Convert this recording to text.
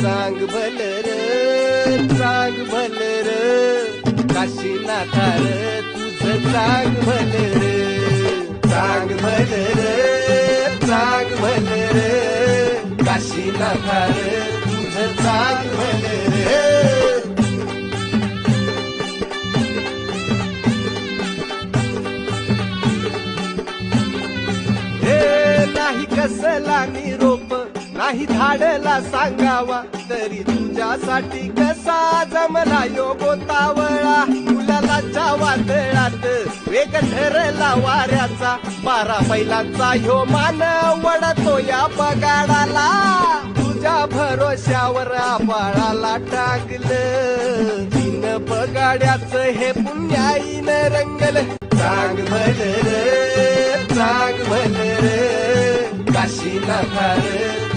सांग भल र चांग भल र. काशीनाथा र तुझं सांग भल र. चांग भल र चांग भल र. काशीनाथा र तुझं सांग भल हे नाही कसला निरोप काही धाडला सांगावा तरी तुझ्यासाठी कसा जमला योगोतावळा मुलाच्या वादळात वेग ठरला वाऱ्याचा. बारा बैलांचा ह्यो मान वडतो या बगाडाला तुझ्या भरोश्यावर आबाळाला टाकलं तीन बगाड्याचं हे पुण्याईन रंगलं. चांग भल रे चांग भल रे. काशीनाथा रे